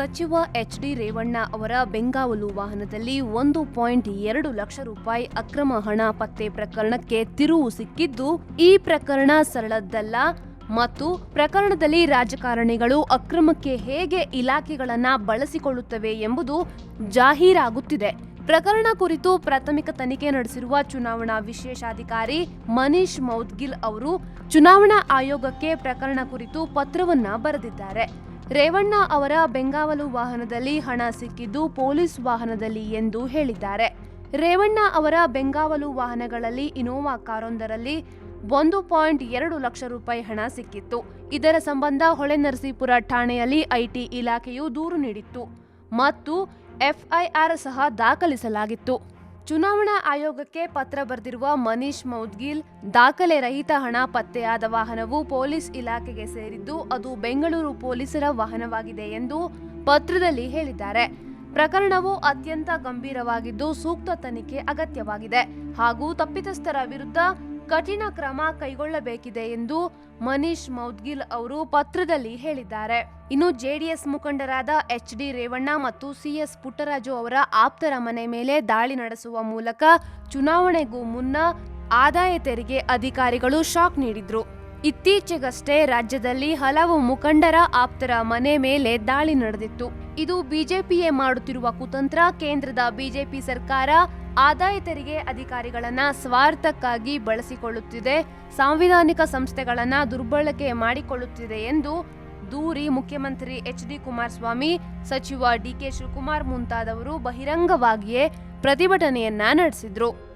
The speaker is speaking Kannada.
ಸಚಿವ ಎಚ್ ಡಿ ರೇವಣ್ಣ ಅವರ ಬೆಂಗಾವಲು ವಾಹನದಲ್ಲಿ ಒಂದು ಪಾಯಿಂಟ್ ಎರಡು ಲಕ್ಷ ರೂಪಾಯಿ ಅಕ್ರಮ ಹಣ ಪತ್ತೆ ಪ್ರಕರಣಕ್ಕೆ ತಿರುವು ಸಿಕ್ಕಿದ್ದು ಈ ಪ್ರಕರಣ ಸರಳದ್ದಲ್ಲ ಮತ್ತು ಪ್ರಕರಣದಲ್ಲಿ ರಾಜಕಾರಣಿಗಳು ಅಕ್ರಮಕ್ಕೆ ಹೇಗೆ ಇಲಾಖೆಗಳನ್ನ ಬಳಸಿಕೊಳ್ಳುತ್ತವೆ ಎಂಬುದು ಜಾಹೀರಾಗುತ್ತಿದೆ. ಪ್ರಕರಣ ಕುರಿತು ಪ್ರಾಥಮಿಕ ತನಿಖೆ ನಡೆಸಿರುವ ಚುನಾವಣಾ ವಿಶೇಷಾಧಿಕಾರಿ ಮನೀಶ್ ಮೌದ್ಗಿಲ್ ಅವರು, ಚುನಾವಣಾ ಆಯೋಗಕ್ಕೆ ಪ್ರಕರಣ ಕುರಿತು ಪತ್ರವನ್ನ ಬರೆದಿದ್ದಾರೆ. ರೇವಣ್ಣ ಅವರ ಬೆಂಗಾವಲು ವಾಹನದಲ್ಲಿ ಹಣ ಸಿಕ್ಕಿದ್ದು ಪೊಲೀಸ್ ವಾಹನದಲ್ಲಿ ಎಂದು ಹೇಳಿದ್ದಾರೆ. ರೇವಣ್ಣ ಅವರ ಬೆಂಗಾವಲು ವಾಹನಗಳಲ್ಲಿ ಇನೋವಾ ಕಾರೊಂದರಲ್ಲಿ ಒಂದು ಪಾಯಿಂಟ್ ಎರಡು ಲಕ್ಷ ರೂಪಾಯಿ ಹಣ ಸಿಕ್ಕಿತ್ತು. ಇದರ ಸಂಬಂಧ ಹೊಳೆನರಸೀಪುರ ಠಾಣೆಯಲ್ಲಿ ಐಟಿ ಇಲಾಖೆಯು ದೂರು ನೀಡಿತ್ತು. ಮತ್ತು ಎಫ್ಐಆರ್ ಸಹ ದಾಖಲಿಸಲಾಗಿತ್ತು. ಚುನಾವಣಾ ಆಯೋಗಕ್ಕೆ ಪತ್ರ ಬರೆದಿರುವ ಮನೀಶ್ ಮೌದ್ಗಿಲ್, ದಾಖಲೆ ರಹಿತ ಹಣ ಪತ್ತೆಯಾದ ವಾಹನವು ಪೊಲೀಸ್ ಇಲಾಖೆಗೆ ಸೇರಿದ್ದು ಅದು ಬೆಂಗಳೂರು ಪೊಲೀಸರ ವಾಹನವಾಗಿದೆ ಎಂದು ಪತ್ರದಲ್ಲಿ ಹೇಳಿದ್ದಾರೆ. ಪ್ರಕರಣವು ಅತ್ಯಂತ ಗಂಭೀರವಾಗಿದ್ದು ಸೂಕ್ತ ತನಿಖೆ ಅಗತ್ಯವಾಗಿದೆ ಹಾಗೂ ತಪ್ಪಿತಸ್ಥರ ವಿರುದ್ಧ ಕಠಿಣ ಕ್ರಮ ಕೈಗೊಳ್ಳಬೇಕಿದೆ ಎಂದು ಮನೀಶ್ ಮೌದ್ಗಿಲ್ ಅವರು ಪತ್ರದಲ್ಲಿ ಹೇಳಿದ್ದಾರೆ. ಇನ್ನು ಜೆಡಿಎಸ್ ಮುಖಂಡರಾದ ಎಚ್ ಡಿ ರೇವಣ್ಣ ಮತ್ತು ಸಿಎಸ್ ಪುಟ್ಟರಾಜು ಅವರ ಆಪ್ತರ ಮನೆ ಮೇಲೆ ದಾಳಿ ನಡೆಸುವ ಮೂಲಕ ಚುನಾವಣೆಗೂ ಮುನ್ನ ಆದಾಯ ತೆರಿಗೆ ಅಧಿಕಾರಿಗಳು ಶಾಕ್ ನೀಡಿದ್ರು. ಇತ್ತೀಚೆಗಷ್ಟೇ ರಾಜ್ಯದಲ್ಲಿ ಹಲವು ಮುಖಂಡರ ಆಪ್ತರ ಮನೆ ಮೇಲೆ ದಾಳಿ ನಡೆದಿತ್ತು. ಇದು ಬಿಜೆಪಿಯೇ ಮಾಡುತ್ತಿರುವ ಕುತಂತ್ರ, ಕೇಂದ್ರದ ಬಿಜೆಪಿ ಸರ್ಕಾರ ಆದಾಯ ತೆರಿಗೆ ಅಧಿಕಾರಿಗಳನ್ನ ಸ್ವಾರ್ಥಕ್ಕಾಗಿ ಬಳಸಿಕೊಳ್ಳುತ್ತಿದೆ, ಸಾಂವಿಧಾನಿಕ ಸಂಸ್ಥೆಗಳನ್ನ ದುರ್ಬಳಕೆ ಮಾಡಿಕೊಳ್ಳುತ್ತಿದೆ ಎಂದು ದೂರಿ ಮುಖ್ಯಮಂತ್ರಿ ಎಚ್ ಡಿ ಕುಮಾರಸ್ವಾಮಿ, ಸಚಿವ ಡಿಕೆ ಶಿವಕುಮಾರ್ ಮುಂತಾದವರು ಬಹಿರಂಗವಾಗಿಯೇ ಪ್ರತಿಭಟನೆಯನ್ನ ನಡೆಸಿದ್ರು.